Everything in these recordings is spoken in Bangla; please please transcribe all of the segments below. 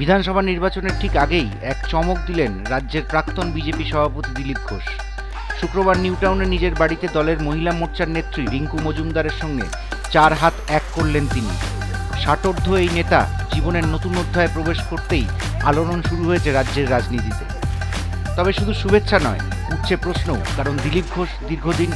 বিধানসভা নির্বাচনের ঠিক আগেই এক চমক দিলেন রাজ্যের প্রাক্তন বিজেপি সভাপতি দিলীপ ঘোষ। শুক্রবার নিউটাউনে নিজের বাড়িতে দলের মহিলা মোর্চার নেত্রী রিঙ্কু মজুমদারের সঙ্গে চার হাত এক করলেন তিনি। ষাটোর্ধ এই নেতা জীবনের নতুন অধ্যায়ে প্রবেশ করতেই আলোড়ন শুরু হয়েছে রাজ্যের রাজনীতিতে। তবে শুধু শুভেচ্ছা নয়, উঠছে প্রশ্ন কারণ দিলীপ ঘোষ দীর্ঘদিন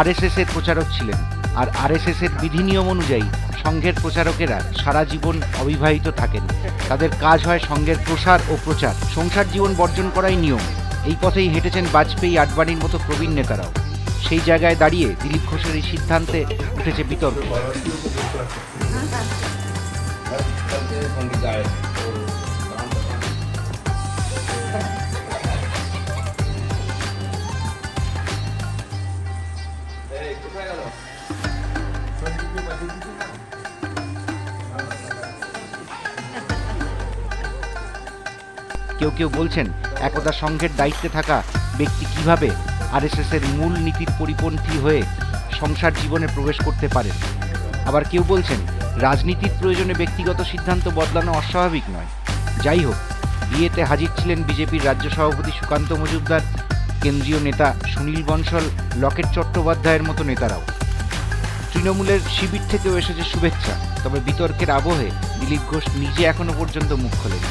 আরএসএস এর প্রচারক ছিলেন। আর আরএসএস এর বিধিনিয়ম অনুযায়ী সংঘের প্রচারকেরা সারা জীবন অবিবাহিত থাকেন। তাদের কাজ হয় সংঘের প্রসার ও প্রচার। সংসার জীবন বর্জন করাই নিয়ম। এই পথেই হেঁটেছেন বাজপেয়ী, আডবাণীর মতো প্রবীণ নেতারাও। সেই জায়গায় দাঁড়িয়ে দিলীপ ঘোষের এই সিদ্ধান্তে উঠেছে বিতর্ক। কেউ কেউ বলছেন, একদা সংঘের দায়িত্বে থাকা ব্যক্তি কীভাবে আরএসএস এর মূল নীতির পরিপন্থী হয়ে সংসার জীবনে প্রবেশ করতে পারেন আবার কেউ বলছেন, রাজনীতির প্রয়োজনে ব্যক্তিগত সিদ্ধান্ত বদলানো অস্বাভাবিক নয়। যাই হোক, বিয়েতে হাজির ছিলেন বিজেপির রাজ্য সভাপতি সুকান্ত মজুমদার, কেন্দ্রীয় নেতা সুনীল বনসল লকেট চট্টোপাধ্যায়ের মতো নেতারাও। তৃণমূলের শিবির থেকেও এসেছে শুভেচ্ছা, তবে বিতর্কের আবহে দিলীপ ঘোষ নিজে এখনও পর্যন্ত মুখ খোলেনি।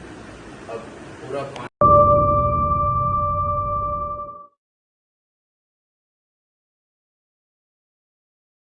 अब पूरा पानी